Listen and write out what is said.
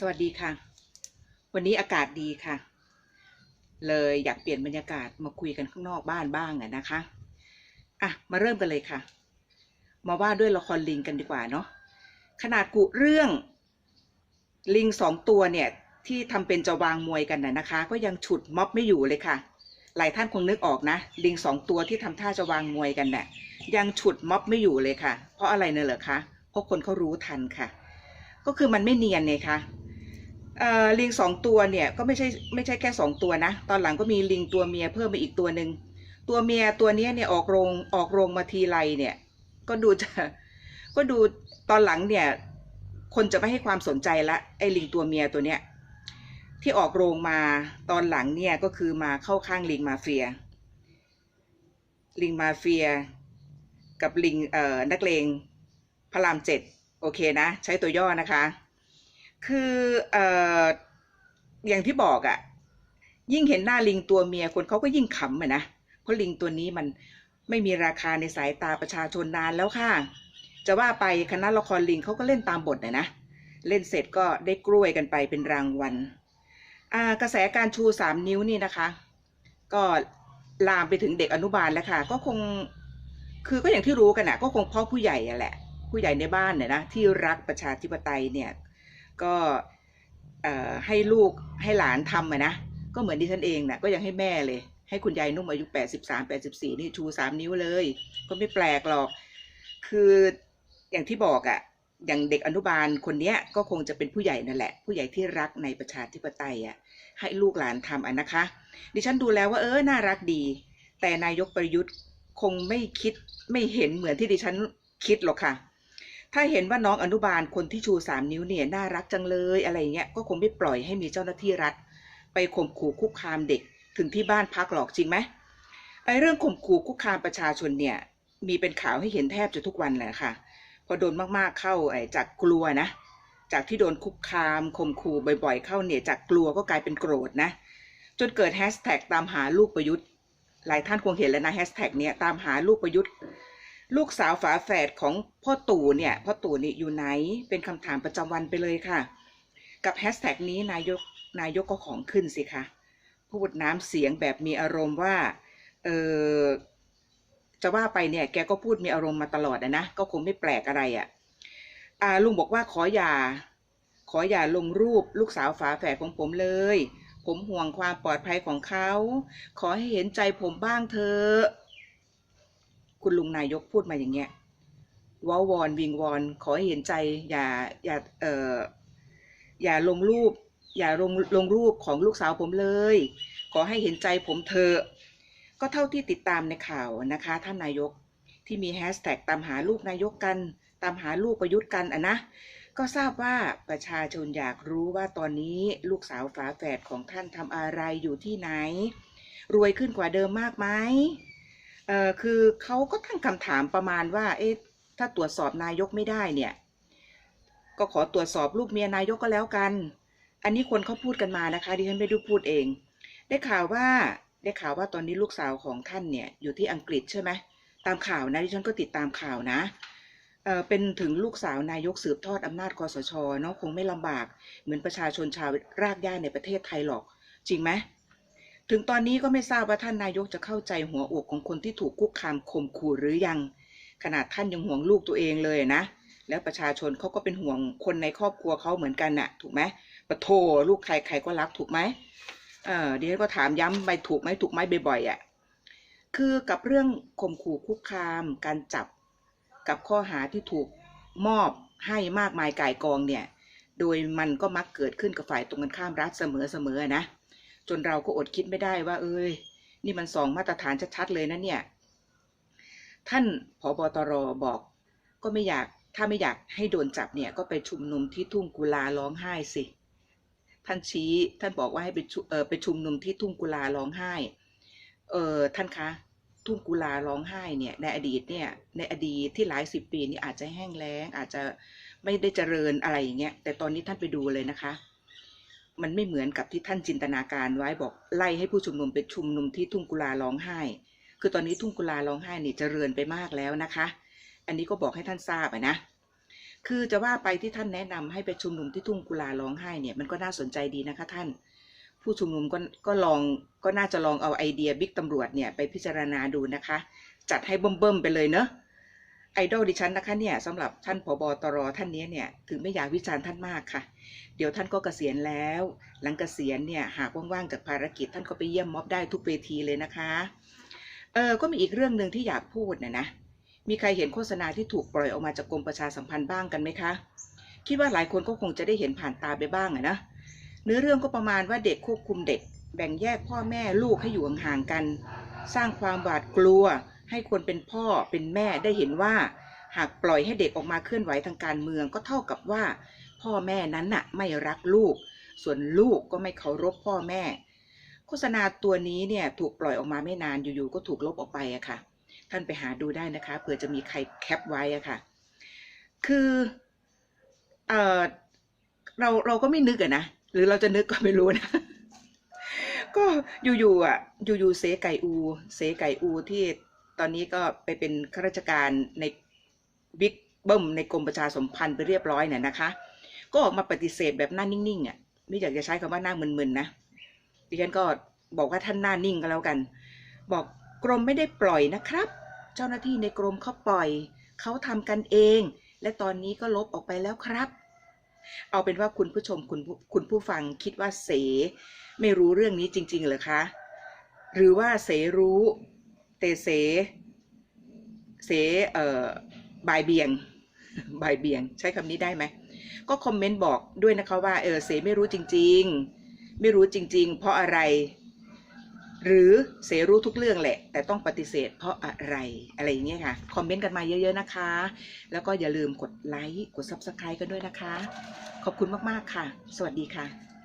สวัสดีค่ะ วันนี้อากาศดีค่ะ เลยอยากเปลี่ยนบรรยากาศมาคุยกันข้างนอกบ้านบ้างอะนะคะอะมาเริ่มกันเลยค่ะ มาว่าด้วยละครลิงกันดีกว่าเนาะขนาดกุเรื่องลิงสองตัวเนี่ยที่ทำเป็นจะวางมวยกันน่ะนะคะ ก็ยังฉุดม็อบไม่อยู่เลยค่ะ หลายท่านคงนึกออกนะ ลิงสองตัวที่ทำท่าจะวางมวยกันน่ะยังฉุดม็อบไม่อยู่เลยค่ะ เพราะอะไรเนอะเหรอคะเพราะคนเขารู้ทันค่ะ ก็คือมันไม่เนียนเนี่ยค่ะเอ่อ ลิงสองตัวเนี่ยก็ไม่ใช่ไม่ใช่แค่สองตัวนะ ตอนหลังก็มีลิงตัวเมียเพิ่มมาอีกตัวหนึ่งตัวเมียตัวนี้เนี่ยออกโรงออกโรงมาทีไรเนี่ย ก็ดูจะก็ดูตอนหลังเนี่ย คนจะไม่ให้ความสนใจละไอ้ลิงตัวเมียตัวเนี้ยที่ออกโรงมาตอนหลังเนี่ยก็คือมาเข้าข้างลิงมาเฟีย ลิงมาเฟีย กับลิงเอ่อนักเลงพระรามเจ็ดโอเคนะ ใช้ตัวย่อนะคะ คือเอ่ออย่างที่บอกอะ่ะ ยิ่งเห็นหน้าลิงตัวเมียคนเขาก็ยิ่งขำอะนะเพราะลิงตัวนี้มันไม่มีราคาในสายตาประชาชนนานแล้วค่ะ จะว่าไปคณะละครลิงเขาก็เล่นตามบทนะนะ เล่นเสร็จก็ได้กล้วยกันไปเป็นรางวัลกระแสการชูสามนิ้วนี่นะคะ ก็ลามไปถึงเด็กอนุบาลแล้วค่ะ ก็คงคือก็อย่างที่รู้กันนะก็คงเพราะผู้ใหญ่แหละ ผู้ใหญ่ในบ้านเนี่ยนะที่รักประชาธิปไตยเนี่ย ก็ให้ลูกให้หลานทำอะนะ ก็เหมือนดิฉันเองนะก็ยังให้แม่เลย ให้คุณยายนุ่มอายุ 83 84 นี่ชู 3 นิ้วเลย ก็ไม่แปลกหรอก คืออย่างที่บอกอะอย่างเด็กอนุบาลคนเนี้ยก็คงจะเป็นผู้ใหญ่นั่นแหละ ผู้ใหญ่ที่รักในประชาธิปไตยอะให้ลูกหลานทำอะนะคะ ดิฉันดูแล้วว่าเออน่ารักดี แต่นายกประยุทธ์คงไม่คิดไม่เห็นเหมือนที่ดิฉันคิดหรอกค่ะ ถ้าเห็นว่าน้องอนุบาลคนที่ชูสามนิ้วเนี่ยน่ารักจังเลยอะไรเงี้ยก็คงไม่ปล่อยให้มีเจ้าหน้าที่รัฐ ไปข่มขู่คุกคามเด็กถึงที่บ้านพักหรอกจริงไหมไอ้เรื่องข่มขู่คุกคามประชาชนเนี่ยมีเป็นข่าวให้เห็นแทบจะทุกวันแหละค่ะ พอโดนมากๆเข้าไอ้จากกลัวนะ จากที่โดนคุกคามข่มขู่บ่อย ๆ เข้าเนี่ยจากกลัวก็กลายเป็นโกรธนะ จนเกิดแฮชแท็กตามหาลูกประยุทธ์หลายท่านคงเห็นแล้วนะแฮชแท็กเนี่ยตามหาลูกประยุทธ์ ลูกสาวฝาแฝดของพ่อตู่เนี่ยพ่อตู่นี่อยู่ไหน เป็นคำถามประจำวันไปเลยค่ะ กับแฮชแท็กนี้นายกนายกก็ของขึ้นสิคะพูดน้ำเสียงแบบมีอารมณ์ว่าเออจะว่าไปเนี่ยแกก็พูดมีอารมณ์มาตลอดอะนะก็คงไม่แปลกอะไรอะ่ะอ่าลุงบอกว่าขออย่า ขออย่าลงรูปลูกสาวฝาแฝดของผมเลย ผมห่วงความปลอดภัยของเขา ขอให้เห็นใจผมบ้างเถอะ คุณลุงนายกพูดมาอย่างเงี้ยว้าวอนวิงวอน ขอให้เห็นใจ อย่าอย่าเอ่ออย่าลงรูป อย่าลงลงรูปของลูกสาวผมเลย ขอให้เห็นใจผมเถอะก็เท่าที่ติดตามในข่าวนะคะ ท่านนายกที่มีแฮชแท็กตามหาลูกนายกกัน ตามหาลูกประยุทธ์กันอะนะก็ทราบว่าประชาชนอยากรู้ว่าตอนนี้ลูกสาวฝาแฝดของท่านทำอะไรอยู่ที่ไหน รวยขึ้นกว่าเดิมมากไหม เอ่อคือเขาก็ตั้งคำถามประมาณว่า เอ๊ะถ้าตรวจสอบนายกไม่ได้เนี่ย ก็ขอตรวจสอบลูกเมียนายกก็แล้วกัน อันนี้คนเขาพูดกันมานะคะดิฉันไม่ได้พูดเอง ได้ข่าวว่าได้ข่าวว่าตอนนี้ลูกสาวของท่านเนี่ยอยู่ที่อังกฤษใช่ไหมตามข่าวนะดิฉันก็ติดตามข่าวนะเออเป็นถึงลูกสาวนายกสืบทอดอำนาจคอสชเนาะคงไม่ลำบาก เหมือนประชาชนชาวรากหญ้าในประเทศไทยหรอก จริงไหม ถึงตอนนี้ก็ไม่ทราบว่าท่านนายกจะเข้าใจหัวอกของคนที่ถูกคุกคามข่มขู่หรือยัง ขนาดท่านยังห่วงลูกตัวเองเลยนะ แล้วประชาชนเขาก็เป็นห่วงคนในครอบครัวเขาเหมือนกันน่ะ ถูกไหมปะโทลูกใครใครก็รักถูกไหมเออเดี๋ยวก็ถามย้ำไปถูกไหมถูกไหมบ่อยๆอะคือกับเรื่องข่มขู่คุกคาม การจับกับข้อหาที่ถูกมอบให้มากมายก่ายกองเนี่ย โดยมันก็มักเกิดขึ้นกับฝ่ายตรงกันข้ามรัฐเสมอๆนะ จนเราก็อดคิดไม่ได้ว่า เอ้ย นี่มันสองมาตรฐานชัดๆเลยนะเนี่ย ท่านผบตรบอก ก็ไม่อยากถ้าไม่อยากให้โดนจับเนี่ยก็ไปชุมนุมที่ทุ่งกุลาร้องไห้สิ ท่านชี้ท่านบอกว่าให้ไปชุเออไปชุมนุมที่ทุ่งกุลาร้องไห้ เออท่านคะทุ่งกุลาร้องไห้เนี่ยในอดีตเนี่ยในอดีตที่หลายสิบปีนี่อาจจะแห้งแล้งอาจจะไม่ได้เจริญอะไรอย่างเงี้ยแต่ตอนนี้ท่านไปดูเลยนะคะ มันไม่เหมือนกับที่ท่านจินตนาการไว้บอกไล่ให้ผู้ชุมนุมไปชุมนุมที่ทุ่งกุลาร้องไห้ คือตอนนี้ทุ่งกุลาร้องไห้เนี่ยเจริญไปมากแล้วนะคะ อันนี้ก็บอกให้ท่านทราบนะ คือจะว่าไปที่ท่านแนะนำให้ไปชุมนุมที่ทุ่งกุลาร้องไห้เนี่ยมันก็น่าสนใจดีนะคะท่าน ผู้ชุมนุมก็ก็ลองก็น่าจะลองเอาไอเดียบิ๊กตำรวจเนี่ยไปพิจารณาดูนะคะ จัดให้เบิ่มๆไปเลยเนอะ ไอดอลดิฉันนะคะเนี่ยสำหรับท่านผบตรท่านนี้เนี่ยถือไม่อยากวิจารณ์ท่านมากค่ะ เดี๋ยวท่านก็เกษียณแล้ว หลังเกษียณเนี่ยหากว่างๆจากภารกิจท่านก็ไปเยี่ยมม็อบได้ทุกเวทีเลยนะคะเออก็มีอีกเรื่องหนึ่งที่อยากพูดนะนะมีใครเห็นโฆษณาที่ถูกปล่อยออกมาจากกรมประชาสัมพันธ์บ้างกันไหมคะ คิดว่าหลายคนก็คงจะได้เห็นผ่านตาไปบ้างอะนะเนื้อเรื่องก็ประมาณว่าเด็กควบคุมเด็ก แบ่งแยกพ่อแม่ลูกให้อยู่ห่างๆกัน สร้างความหวาดกลัว ให้คนเป็นพ่อเป็นแม่ได้เห็นว่า หากปล่อยให้เด็กออกมาเคลื่อนไหวทางการเมืองก็เท่ากับว่า พ่อแม่นั้นน่ะไม่รักลูก ส่วนลูกก็ไม่เคารพพ่อแม่ โฆษณาตัวนี้เนี่ยถูกปล่อยออกมาไม่นานอยู่ๆก็ถูกลบออกไปอะค่ะ ท่านไปหาดูได้นะคะเผื่อจะมีใครแคปไว้อะค่ะ คือเออเราเราก็ไม่นึกอะนะหรือเราจะนึกก็ไม่รู้นะก็อยู่ๆอะอยู่ๆเสไก่อู เสไก่อูที่ ตอนนี้ก็ไปเป็นข้าราชการในบิ๊กเบิ้มในกรมประชาสมพันธ์ไปเรียบร้อยเนี่ยนะคะ ก็ออกมาปฏิเสธแบบหน้านิ่งๆอะไม่อยากจะใช้คำว่าหน้ามึนๆนะดิฉันก็บอกว่าท่านหน้านิ่งก็แล้วกัน บอกกรมไม่ได้ปล่อยนะครับ เจ้าหน้าที่ในกรมเขาปล่อยเขาทำกันเอง และตอนนี้ก็ลบออกไปแล้วครับ เอาเป็นว่าคุณผู้ชมคุณผู้คุณผู้ฟังคิดว่าเส ไม่รู้เรื่องนี้จริง ๆ เหรอคะ หรือว่าเสรู้ แต่เส เสเอ่อบายเบียงบายเบียง ใช้คำนี้ได้ไหม ก็คอมเมนต์บอกด้วยนะคะว่าเออเสไม่รู้จริง ๆ ไม่รู้จริง ๆ เพราะอะไร หรือเสรู้ทุกเรื่องแหละ แต่ต้องปฏิเสธเพราะอะไรอะไรอย่างเงี้ยค่ะ คอมเมนต์กันมาเยอะๆนะคะ แล้วก็อย่าลืมกดไลค์กด Subscribe กันด้วยนะคะ ขอบคุณมากๆค่ะ สวัสดีค่ะ